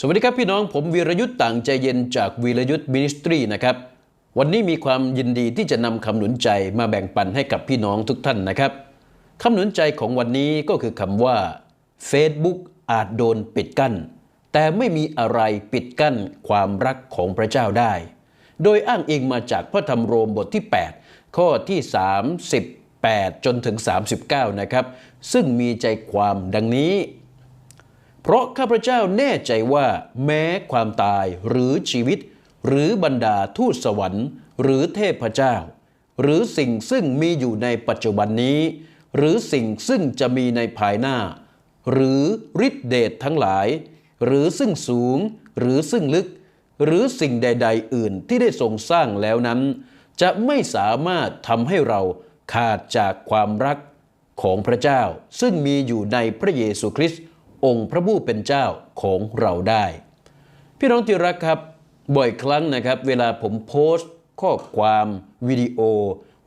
สวัสดีครับพี่น้องผมวีรยุทธ์ต่างใจเย็นจากวีรยุทธ์มินิสทรีนะครับ วันนี้มีความยินดีที่จะนำคำหนุนใจมาแบ่งปันให้กับพี่น้องทุกท่านนะครับคำหนุนใจของวันนี้ก็คือคำว่า Facebook อาจโดนปิดกั้น แต่ไม่มีอะไรปิดกั้นความรักของพระเจ้าได้ โดยอ้างอิงมาจากพระธรรมโรมบทที่ 8 ข้อที่38จนถึง 39 นะครับ ซึ่งมีใจความดังนี้ เพราะข้าพเจ้าแน่ใจว่าแม้ความตายหรือชีวิต หรือบรรดาทูตสวรรค์ หรือเทพเจ้า หรือสิ่งซึ่งมีอยู่ในปัจจุบันนี้ หรือสิ่งซึ่งจะมีในภายหน้า หรือฤทธิเดชทั้งหลาย หรือซึ่งสูง หรือซึ่งลึก หรือสิ่งใด ๆ อื่นที่ได้ทรงสร้างแล้วนั้น จะไม่สามารถทำให้เราขาดจากความรักของพระเจ้า ซึ่งมีอยู่ในพระเยซูคริสต์ องค์พระผู้เป็นเจ้าของเราได้ พี่น้องที่รักครับบ่อยครั้งนะครับ เวลาผมโพสต์ ข้อความวิดีโอ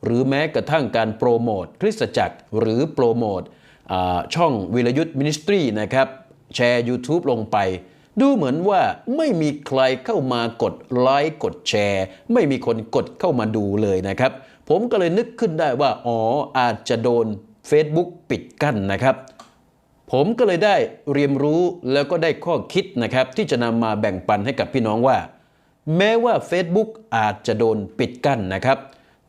หรือแม้กระทั่งการโปรโมทคริสตจักร หรือโปรโมทช่องวิรยุทธ์มินิสทรีนะครับ แชร์ YouTube ลงไป ดูเหมือนว่าไม่มีใครเข้ามากดไลค์กดแชร์ ไม่มีคนกดเข้ามาดูเลยนะครับ ผมก็เลยนึกขึ้นได้ว่า อ๋ออาจจะโดน Facebook ปิดกั้นนะครับ ผมก็เลยได้เรียนรู้แล้วก็ได้ข้อคิดนะครับ ที่จะนำมาแบ่งปันให้กับพี่น้องว่า แม้ว่า Facebook อาจจะโดนปิดกั้นนะครับ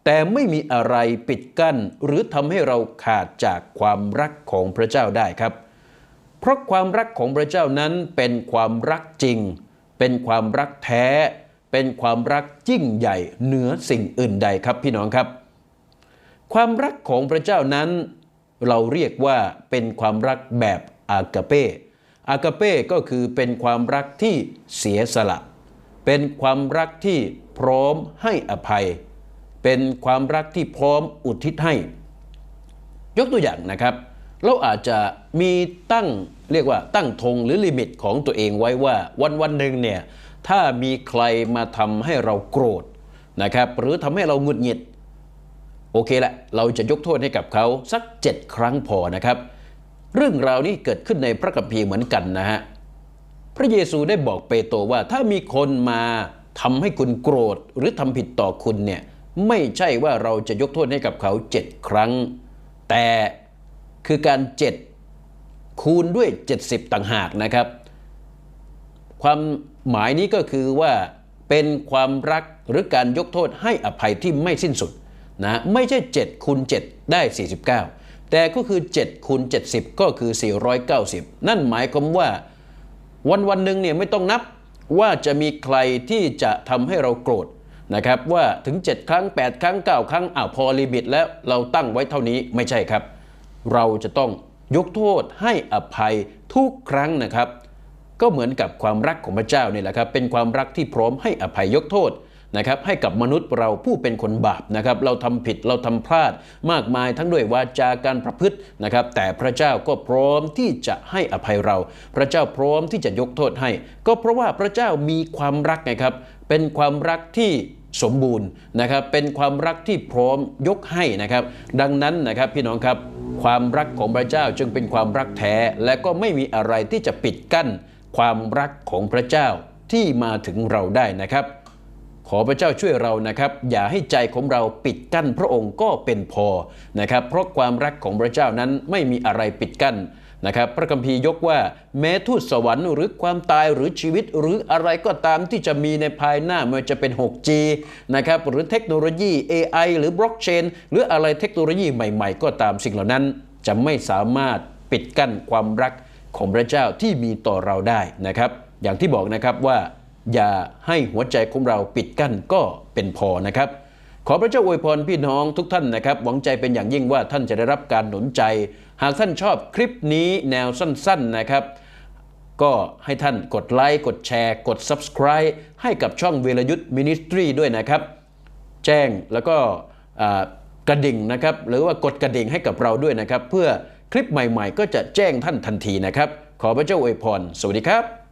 แต่ไม่มีอะไรปิดกั้น หรือทำให้เราขาดจากความรักของพระเจ้าได้ครับ เพราะความรักของพระเจ้านั้นเป็นความรักจริง เป็นความรักแท้ เป็นความรักยิ่งใหญ่เหนือสิ่งอื่นใดครับพี่น้องครับ ความรักของพระเจ้านั้น เราเรียกว่าเป็นความรักแบบอากาเป้อากาเป้ก็คือเป็นความรักที่เสียสละ เป็นความรักที่พร้อมให้อภัย เป็นความรักที่พร้อมอุทิศให้ ยกตัวอย่างนะครับ เราอาจจะมีตั้งเรียกว่าตั้งธงหรือลิมิตของตัวเองไว้ว่าวันวันหนึ่งเนี่ยถ้ามีใครมาทำให้เราโกรธนะครับหรือทำให้เราหงุดหงิด โอเคละเราจะยกโทษให้กับเขาสัก 7 ครั้งพอนะครับ เรื่องราวนี้เกิดขึ้นในพระคัมภีร์เหมือนกันนะฮะพระเยซูได้บอกเปโตรว่าถ้ามีคนมาทำให้คุณโกรธหรือทำผิดต่อคุณเนี่ยไม่ใช่ว่าเราจะยกโทษให้กับเขา 7 ครั้ง แต่คือการ 7 คูณด้วย 70 ต่างหากนะครับ ความหมายนี้ก็คือว่าเป็นความรักหรือการยกโทษให้อภัยที่ไม่สิ้นสุด นะไม่ใช่ 7คูณ7ได้ 49 แต่ก็คือ7คูณ70 ก็คือ 490 นั่นหมายความว่าวันวันหนึ่งเนี่ยไม่ต้องนับว่าจะมีใครที่จะทำให้เราโกรธนะครับว่าถึง 7 ครั้ง 8 ครั้ง 9 ครั้งอ้าวพอลิมิตแล้วเราตั้งไว้เท่านี้ไม่ใช่ครับ เราจะต้องยกโทษให้อภัยทุกครั้งนะครับ ก็เหมือนกับความรักของพระเจ้านี่แหละครับเป็นความรักที่พร้อมให้อภัยยกโทษ นะครับให้กับมนุษย์เราผู้เป็นคนบาปนะครับเราทำผิดเราทำพลาดมากมายทั้งด้วยวาจาการประพฤตินะครับแต่พระเจ้าก็พร้อมที่จะให้อภัยเรา พระเจ้าพร้อมที่จะยกโทษให้ ก็เพราะว่าพระเจ้ามีความรักไงครับเป็นความรักที่สมบูรณ์นะครับเป็นความรักที่พร้อมยกให้นะครับ ดังนั้นนะครับพี่น้องครับความรักของพระเจ้าจึงเป็นความรักแท้ และก็ไม่มีอะไรที่จะปิดกั้น ความรักของพระเจ้าที่มาถึงเราได้นะครับ ขอพระเจ้าช่วยเรานะครับ อย่าให้ใจของเราปิดกั้นพระองค์ก็เป็นพอนะครับ เพราะความรักของพระเจ้านั้นไม่มีอะไรปิดกั้นนะครับ พระคัมภีร์ยกว่า แม้ทูตสวรรค์หรือความตายหรือชีวิต หรืออะไรก็ตามที่จะมีในภายหน้าไม่ว่าจะเป็น 6G นะครับหรือเทคโนโลยี AI หรือบล็อกเชนหรืออะไรเทคโนโลยีใหม่ ๆ ก็ตามสิ่งเหล่านั้น จะไม่สามารถปิดกั้นความรักของพระเจ้าที่มีต่อเราได้นะครับ อย่างที่บอกนะครับว่า อย่าให้หัวใจของเราปิดกั้นก็เป็นพอนะครับ ขอพระเจ้าอวยพรพี่น้องทุกท่านนะครับ หวังใจเป็นอย่างยิ่งว่าท่านจะได้รับการหนุนใจ หากท่านชอบคลิปนี้แนวสั้นๆนะครับ ก็ให้ท่านกดไลค์กดแชร์ กด subscribe ให้กับช่องเวรยุทธ์มินิสทรีด้วยนะครับ แจ้งแล้วก็กระดิ่งนะครับหรือว่ากดกระดิ่งให้กับเราด้วยนะครับ เพื่อคลิปใหม่ๆ ก็จะแจ้งท่านทันทีนะครับ ขอพระเจ้าอวยพร สวัสดีครับ